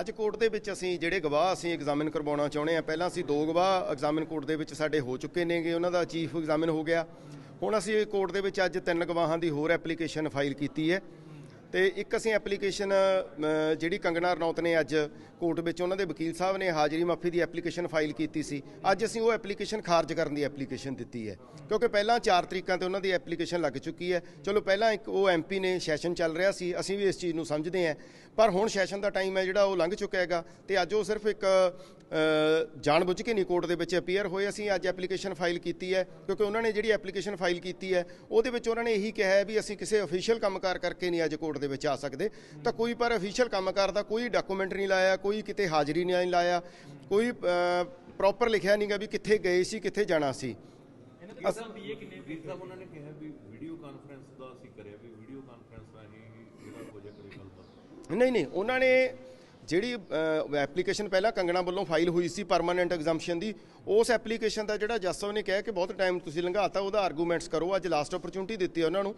ਅੱਜ ਕੋਰਟ ਦੇ ਵਿੱਚ ਅਸੀਂ ਜਿਹੜੇ ਗਵਾਹ ਅਸੀਂ ਐਗਜ਼ਾਮਿਨ ਕਰਵਾਉਣਾ ਚਾਹੁੰਦੇ ਆ ਪਹਿਲਾਂ ਅਸੀਂ ਦੋ ਗਵਾਹ ਐਗਜ਼ਾਮਿਨ ਕੋਰਟ ਦੇ ਵਿੱਚ ਸਾਡੇ ਹੋ ਚੁੱਕੇ ਨੇਗੇ, ਉਹਨਾਂ ਦਾ ਚੀਫ ਐਗਜ਼ਾਮਿਨ ਹੋ ਗਿਆ। ਹੁਣ ਅਸੀਂ ਕੋਰਟ ਦੇ ਵਿੱਚ ਅੱਜ ਤਿੰਨ ਗਵਾਹਾਂ ਦੀ ਹੋਰ ਐਪਲੀਕੇਸ਼ਨ ਫਾਈਲ ਕੀਤੀ ਹੈ। ਤੇ ਇੱਕ ਅਸੀਂ ਐਪਲੀਕੇਸ਼ਨ ਜਿਹੜੀ ਕੰਗਣਾ ਰਣੌਤ ਨੇ ਅੱਜ ਕੋਰਟ ਵਿੱਚ ਉਹਨਾਂ ਦੇ ਵਕੀਲ ਸਾਹਿਬ ਨੇ ਹਾਜ਼ਰੀ ਮਾਫੀ ਦੀ ਐਪਲੀਕੇਸ਼ਨ ਫਾਈਲ ਕੀਤੀ ਸੀ। ਅੱਜ ਅਸੀਂ ਉਹ ਐਪਲੀਕੇਸ਼ਨ ਖਾਰਜ ਕਰਨ ਦੀ ਐਪਲੀਕੇਸ਼ਨ ਦਿੱਤੀ ਹੈ। ਕਿਉਂਕਿ ਪਹਿਲਾਂ ਚਾਰ ਤਰੀਕਾਂ ਤੇ ਉਹਨਾਂ ਦੀ ਐਪਲੀਕੇਸ਼ਨ ਲੱਗ ਚੁੱਕੀ ਹੈ। ਚਲੋ ਪਹਿਲਾਂ ਇੱਕ ਉਹ ਐਮਪੀ ਨੇ ਸੈਸ਼ਨ ਚੱਲ ਰਿਹਾ ਸੀ ਅਸੀਂ ਵੀ ਇਸ ਚੀਜ਼ ਨੂੰ ਸਮਝਦੇ ਹਾਂ। ਪਰ ਹੁਣ ਸੈਸ਼ਨ ਦਾ ਟਾਈਮ ਹੈ ਜਿਹੜਾ ਉਹ ਲੰਘ ਚੁੱਕਾ ਹੈਗਾ ਤੇ ਅੱਜ ਉਹ ਸਿਰਫ ਇੱਕ ਅ, ਜਾਣਬੁੱਝ ਕੇ ਨਹੀਂ ਕੋਰਟ ਦੇ ਵਿੱਚ ਅਪੀਅਰ ਹੋਏ। ਅਸੀਂ ਅੱਜ ਐਪਲੀਕੇਸ਼ਨ ਫਾਈਲ ਕੀਤੀ ਹੈ ਕਿਉਂਕਿ ਉਹਨਾਂ ਨੇ ਜਿਹੜੀ ਐਪਲੀਕੇਸ਼ਨ ਫਾਈਲ ਕੀਤੀ ਹੈ ਉਹਦੇ ਵਿੱਚ ਉਹਨਾਂ ਨੇ ਇਹੀ ਕਿਹਾ ਹੈ ਵੀ ਅਸੀਂ ਕਿਸੇ ਅਫੀਸ਼ੀਅਲ ਕੰਮਕਾਰ ਕਰਕੇ ਨਹੀਂ ਅੱਜ ਕੋਰਟ ਦੇ ਵਿੱਚ ਆ ਸਕਦੇ। ਤਾਂ ਕੋਈ ਪਰ ਅਫੀਸ਼ੀਅਲ ਕੰਮਕਾਰ ਦਾ ਕੋਈ ਡਾਕੂਮੈਂਟ ਨਹੀਂ ਲਾਇਆ ਕੋਈ ਕਿਤੇ ਹਾਜ਼ਰੀ ਨਹੀਂ ਲਾਇਆ ਕੋਈ ਪ੍ਰੋਪਰ ਲਿਖਿਆ ਨਹੀਂਗਾ ਵੀ ਕਿੱਥੇ ਗਏ ਸੀ ਕਿੱਥੇ ਜਾਣਾ ਸੀ। ਵੀਰ ਸਾਹਿਬ ਉਹਨਾਂ ਨੇ ਕਿਹਾ ਵੀ ਵੀਡੀਓ ਕਾਨਫਰੰਸ ਦਾ ਅਸੀਂ ਕਰਿਆ ਵੀ ਵੀਡੀਓ ਕਾਨਫਰੰਸ ਰਾਹੀਂ ਹੀ ਜਿਹੜਾ ਹੋ ਜਾ ਕਰੇ ਗੱਲਬਾਤ ਨਹੀਂ ਨਹੀਂ ਉਹਨਾਂ ਨੇ ਜਿਹੜੀ ਐਪਲੀਕੇਸ਼ਨ ਪਹਿਲਾਂ ਕੰਗਣਾ ਵੱਲੋਂ ਫਾਈਲ ਹੋਈ ਸੀ ਪਰਮਾਨੈਂਟ ਐਗਜ਼ਾਮਸ਼ਨ ਦੀ ਉਸ ਐਪਲੀਕੇਸ਼ਨ ਦਾ ਜਿਹੜਾ ਜੱਜ ਸਾਹਿਬ ਨੇ ਕਿਹਾ ਕਿ ਬਹੁਤ ਟਾਈਮ ਤੁਸੀਂ ਲੰਘਾਤਾ ਉਹਦਾ ਆਰਗੂਮੈਂਟਸ ਕਰੋ ਅੱਜ ਲਾਸਟ ਓਪਰਚੁਨਿਟੀ ਦਿੱਤੀ ਹੈ ਉਹਨਾਂ ਨੂੰ।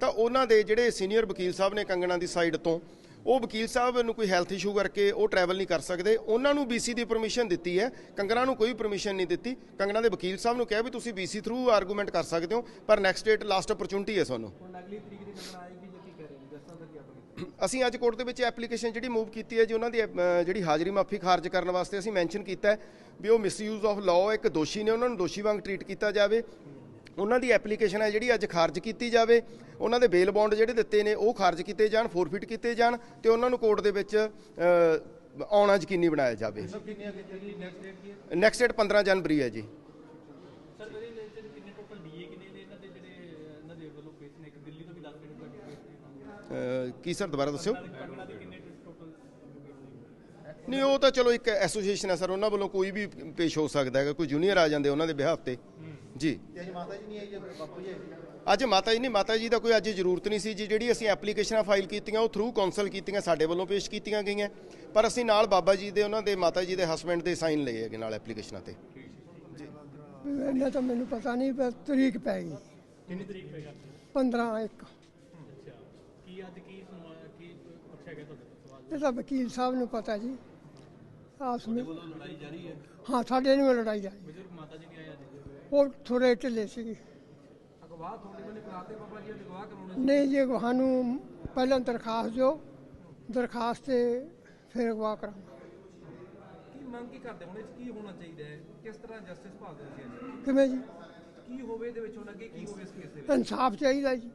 ਤਾਂ ਉਹਨਾਂ ਦੇ ਜਿਹੜੇ ਸੀਨੀਅਰ ਵਕੀਲ ਸਾਹਿਬ ਨੇ ਕੰਗਣਾ ਦੀ ਸਾਈਡ ਤੋਂ ਉਹ ਵਕੀਲ ਸਾਹਿਬ ਨੂੰ ਕੋਈ ਹੈਲਥ ਇਸ਼ੂ ਕਰਕੇ ਉਹ ਟਰੈਵਲ ਨਹੀਂ ਕਰ ਸਕਦੇ। ਉਹਨਾਂ ਨੂੰ ਬੀਸੀ ਦੀ ਪਰਮਿਸ਼ਨ ਦਿੱਤੀ ਹੈ। ਕੰਗਣਾ ਨੂੰ ਕੋਈ ਪਰਮਿਸ਼ਨ ਨਹੀਂ ਦਿੱਤੀ। ਕੰਗਣਾ ਦੇ ਵਕੀਲ ਸਾਹਿਬ ਨੂੰ ਕਿਹਾ ਵੀ ਤੁਸੀਂ ਬੀਸੀ ਥਰੂ ਆਰਗੂਮੈਂਟ ਕਰ ਸਕਦੇ ਹੋ ਪਰ ਨੈਕਸਟ ਡੇਟ ਲਾਸਟ ਓਪਰਚੁਨਿਟੀ ਹੈ ਤੁਹਾਨੂੰ ਹੁਣ ਅਗਲੀ ਤਰੀਕ ਦੀ ਗਣਨਾ ਆਏਗੀ ਜਾਂ ਕੀ ਕਰੇਗੀ? ਦੱਸਾਂ ਤਾਂ ਕੀ ਆਪਾਂ ਅਸੀਂ ਅੱਜ ਕੋਰਟ ਦੇ ਵਿੱਚ ਐਪਲੀਕੇਸ਼ਨ ਜਿਹੜੀ ਮੂਵ ਕੀਤੀ ਹੈ ਜੀ ਉਹਨਾਂ ਦੀ ਜਿਹੜੀ ਹਾਜ਼ਰੀ ਮਾਫੀ ਖਾਰਜ ਕਰਨ ਵਾਸਤੇ ਅਸੀਂ ਮੈਂਸ਼ਨ ਕੀਤਾ ਵੀ ਉਹ ਮਿਸਯੂਜ਼ ਆਫ ਲਾਅ ਇੱਕ ਦੋਸ਼ੀ ਨੇ ਉਹਨਾਂ ਨੂੰ ਦੋਸ਼ੀ ਵਾਂਗ ਟਰੀਟ ਕੀਤਾ ਜਾਵੇ। ਉਹਨਾਂ ਦੀ ਐਪਲੀਕੇਸ਼ਨ ਹੈ ਜਿਹੜੀ ਅੱਜ ਖਾਰਜ ਕੀਤੀ ਜਾਵੇ। ਉਹਨਾਂ ਦੇ ਬੇਲ ਬੌਂਡ ਜਿਹੜੇ ਦਿੱਤੇ ਨੇ ਉਹ ਖਾਰਜ ਕੀਤੇ ਜਾਣ ਫੋਰਫਿਟ ਕੀਤੇ ਜਾਣ ਤੇ ਉਹਨਾਂ ਨੂੰ ਕੋਰਟ ਦੇ ਵਿੱਚ ਆਉਣਾ ਯਕੀਨੀ ਬਣਾਇਆ ਜਾਵੇ। ਨੈਕਸਟ ਡੇਟ 15 ਜਨਵਰੀ ਹੈ ਜੀ। ਸਰ ਇਹਦੇ ਵਿੱਚ ਕਿੰਨੇ ਟੋਟਲ ਡੀਏ ਕਿੰਨੇ ਨੇ? ਇਹਨਾਂ ਦੇ ਜਿਹੜੇ ਇਹਨਾਂ ਦੇ ਵੱਲੋਂ ਪੇਸ਼ ਨੇ ਇੱਕ ਦਿੱਲੀ ਤੋਂ ਵੀ 10 ਮਿੰਟ ਤੱਕ ਪੇਸ਼ ਨੇ। ਅਹ, ਕੀ ਸਰ ਦੁਬਾਰਾ ਦੱਸਿਓ? ਨਹੀਂ ਉਹ ਤਾਂ ਚਲੋ ਇੱਕ ਐਸੋਸੀਏਸ਼ਨ ਹੈ ਸਰ ਉਹਨਾਂ ਵੱਲੋਂ ਕੋਈ ਵੀ ਪੇਸ਼ ਹੋ ਸਕਦਾ ਹੈਗਾ ਕੋਈ ਜੂਨੀਅਰ ਆ ਜਾਂਦੇ ਉਹਨਾਂ ਦੇ ਬਿਹਾਫ ਤੇ। ਜੀ। ਅੱਜ ਮਾਤਾ ਜੀ ਨਹੀਂ ਆਈ ਜੀ ਬਾਪੂ ਜੀ ਅੱਜ ਮਾਤਾ ਜੀ ਨਹੀਂ ਮਾਤਾ ਜੀ ਦਾ ਕੋਈ ਅੱਜ ਜ਼ਰੂਰਤ ਨਹੀਂ ਸੀ ਜੀ। ਜਿਹੜੀ ਅਸੀਂ ਐਪਲੀਕੇਸ਼ਨਾਂ ਫਾਈਲ ਕੀਤੀਆਂ ਉਹ ਥਰੂ ਕੌਂਸਲ ਕੀਤੀਆਂ ਸਾਡੇ ਵੱਲੋਂ ਪੇਸ਼ ਕੀਤੀਆਂ ਗਈਆਂ। ਪਰ ਅਸੀਂ ਨਾਲ ਬਾਬਾ ਜੀ ਦੇ ਉਹਨਾਂ ਦੇ ਮਾਤਾ ਜੀ ਦੇ ਹਸਬੰਡ ਦੇ ਸਾਈਨ ਲਏ ਹੈਗੇ ਨਾਲ ਐਪਲੀਕੇਸ਼ਨਾਂ ਤੇ। ਇਹਨਾਂ ਤਾਂ ਮੈਨੂੰ ਪਤਾ ਨਹੀਂ ਪਰ ਤਰੀਕ ਪੈ ਗਈ। ਕਿੰਨੀ ਤਰੀਕ ਪਏਗਾ 15 ਇੱਕ। ਅੱਛਾ। ਕੀ ਅੱਜ ਕੀ ਕੀ ਪੁੱਛਿਆ ਗਿਆ ਤੁਹਾਡੇ ਤੋਂ ਸਵਾਲ? ਇਹ ਤਾਂ ਵਕੀਲ ਸਾਹਿਬ ਨੂੰ ਪਤਾ ਜੀ। ਆਸ ਵਿੱਚ ਲੜਾਈ ਜਾਰੀ ਹੈ? ਹਾਂ ਸਾਡੇ ਨੂੰ ਲੜਾਈ ਜਾਈ ਬਜ਼ੁਰਗ ਮਾਤਾ ਜੀ ਨੇ ਆਇਆ ਜੀ ਉਹ ਥੋੜੇ ਢਿੱਲੇ ਸੀ। ਅਗਵਾਹ ਤੁਹਾਡੇ ਵੱਲੋਂ ਕਰਾਤੇ ਬਾਬਾ ਜੀ ਅਗਵਾਹ ਕਰਾਉਣੇ ਨਹੀਂ ਜੀ ਸਾਨੂੰ ਪਹਿਲਾਂ ਦਰਖਾਸਤ ਦਿਓ। ਦਰਖਾਸਤ ਤੇ ਫਿਰ ਅਗਵਾ ਕਰਾਂਗਾ। ਕੀ ਮੰਗ ਕੀ ਕਰਦੇ ਹੁਣ? ਇਹ 'ਚ ਕੀ ਹੋਣਾ ਚਾਹੀਦਾ ਹੈ? ਕਿਸ ਤਰ੍ਹਾਂ ਜਸਟਿਸ ਤੁਸੀਂ ਅੱਜ? ਕਿਵੇਂ ਜੀ? ਕੀ ਹੋਵੇ ਇਹਦੇ ਵਿੱਚ ਹੁਣ ਅੱਗੇ ਕੀ ਹੋਵੇ ਇਸ ਕੇਸ ਦੇ ਵਿੱਚ? ਇਨਸਾਫ ਚਾਹੀਦਾ ਜੀ।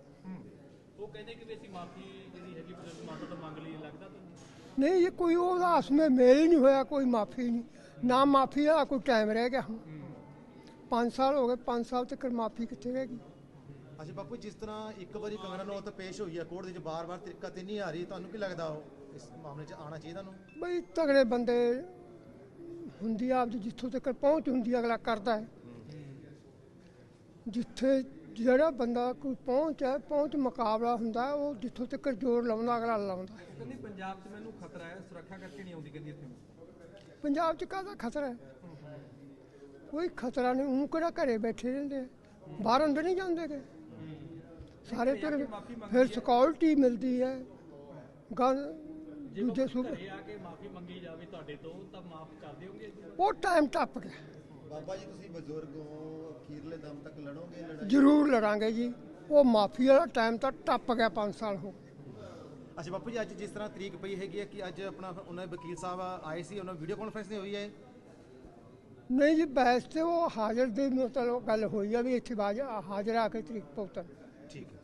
ਉਹ ਕਹਿੰਦੇ ਕਿ ਵੀ ਅਸੀਂ ਮਾਫੀ ਜਿਹੜੀ ਹੈਗੀ ਬਜ਼ੁਰਗ ਮਾਤਾ ਤੋਂ ਮੰਗ ਲਈ ਲੱਗਦਾ ਤੁਹਾਨੂੰ ਨਹੀਂ। ਜੀ ਕੋਈ ਉਹਦਾ ਵਿੱਚ ਮੇਲ ਹੀ ਨਹੀਂ ਹੋਇਆ ਕੋਈ ਮਾਫੀ ਨਹੀਂ। ਨਾ ਮਾਫੀ ਦਾ ਕੋਈ ਟਾਈਮ ਰਹਿ ਗਿਆ ਹੁਣ। 5 ਸਾਲ ਹੋ ਗਏ 5 ਸਾਲ ਤੱਕ ਮਾਫੀ ਕਿੱਥੇ ਰਹਿ ਗਈ? ਅੱਛਾ ਬਾਪੂ ਜਿਸ ਤਰ੍ਹਾਂ ਇੱਕ ਵਾਰੀ ਕੰਗਣਾ ਨੂੰ ਤਾਂ ਪੇਸ਼ ਹੋਈ ਹੈ ਕੋਰਟ ਦੇ ਵਿੱਚ ਬਾਰ-ਬਾਰ ਤਰੀਕਾ ਤੇ ਨਹੀਂ ਆ ਰਹੀ ਤੁਹਾਨੂੰ ਕੀ ਲੱਗਦਾ ਉਹ ਇਸ ਮਾਮਲੇ 'ਚ ਆਉਣਾ ਚਾਹੀਦਾ ਨੂੰ ਬਈ ਤਗੜੇ ਬੰਦੇ ਹੁੰਦੀ ਆ ਆਪਦੀ ਜਿੱਥੋਂ ਤੱਕ ਪਹੁੰਚ ਹੁੰਦੀ ਅਗਲਾ ਕਰਦਾ ਹੈ। ਜਿੱਥੇ ਜਿਹੜਾ ਬੰਦਾ ਕੋਈ ਪਹੁੰਚ ਹੈ ਪਹੁੰਚ ਮੁਕਾਬਲਾ ਹੁੰਦਾ ਉਹ ਜਿੱਥੋਂ ਤੱਕ ਜ਼ੋਰ ਲਾਉਂਦਾ ਅਗਲਾ ਲਾਉਂਦਾ ਹੈ। ਕਹਿੰਦੀ ਪੰਜਾਬ 'ਚ ਮੈਨੂੰ ਖਤਰਾ ਹੈ ਸੁਰੱਖਿਆ ਕਰਕੇ ਨਹੀਂ ਆਉਂਦੀ ਕਹਿੰਦੀ ਇੱਥੇ। ਪੰਜਾਬ 'ਚ ਕਾਹਦਾ ਖਤਰਾ ਹੈ? ਕੋਈ ਖਤਰਾ ਨਹੀਂ ਉਹ ਕਿਹੜਾ ਘਰੇ ਬੈਠੇ ਰਹਿੰਦੇ ਆ? ਬਾਹਰ ਅੰਦਰ ਨਹੀਂ ਜਾਂਦੇ ਕਿ ਸਾਰੇ ਤੁਰ ਫਿਰ ਸਿਕਿਉਰਿਟੀ ਮਿਲਦੀ ਹੈ। ਗੱਲ ਦੂਜੇ ਸੂਬੇ ਘਰੇ ਆ ਕੇ ਮਾਫੀ ਮੰਗੀ ਜਾਵੇ ਤੁਹਾਡੇ ਤੋਂ ਤਾਂ ਮਾਫ ਕਰ ਦਿਓਗੇ ਉਹ ਟਾਈਮ ਟੱਪ ਗਿਆ। ਬਾਬਾ ਜੀ ਤੁਸੀਂ ਬਜ਼ੁਰਗ ਹੋ ਅਖੀਰਲੇ ਦਮ ਤੱਕ ਲੜੋਗੇ ਲੜਾਈ? ਜ਼ਰੂਰ ਲੜਾਂਗੇ ਜੀ। ਉਹ ਮਾਫੀ ਵਾਲਾ ਟਾਈਮ ਤਾਂ ਟੱਪ ਗਿਆ 5 ਸਾਲ ਹੋ ਗਏ। ਅੱਛਾ ਬਾਪੂ ਜੀ ਅੱਜ ਜਿਸ ਤਰ੍ਹਾਂ ਤਰੀਕ ਪਈ ਹੈਗੀ ਹੈ ਕਿ ਅੱਜ ਆਪਣਾ ਉਹਨਾਂ ਦੇ ਵਕੀਲ ਸਾਹਿਬ ਆਏ ਸੀ ਉਹਨਾਂ ਵੀਡੀਓ ਕਾਨਫਰੰਸ ਨਹੀਂ ਹੋਈ ਹੈ। ਨਹੀਂ ਜੀ ਬਹਿਸ ਤੇ ਉਹ ਹਾਜ਼ਰ ਦੀ ਮਤਲਬ ਗੱਲ ਹੋਈ ਆ ਵੀ ਇੱਥੇ ਬਾਜ ਹਾਜ਼ਰ ਆ ਕੇ ਤਰੀਕ ਭੁਗਤਣ। ਠੀਕ ਹੈ।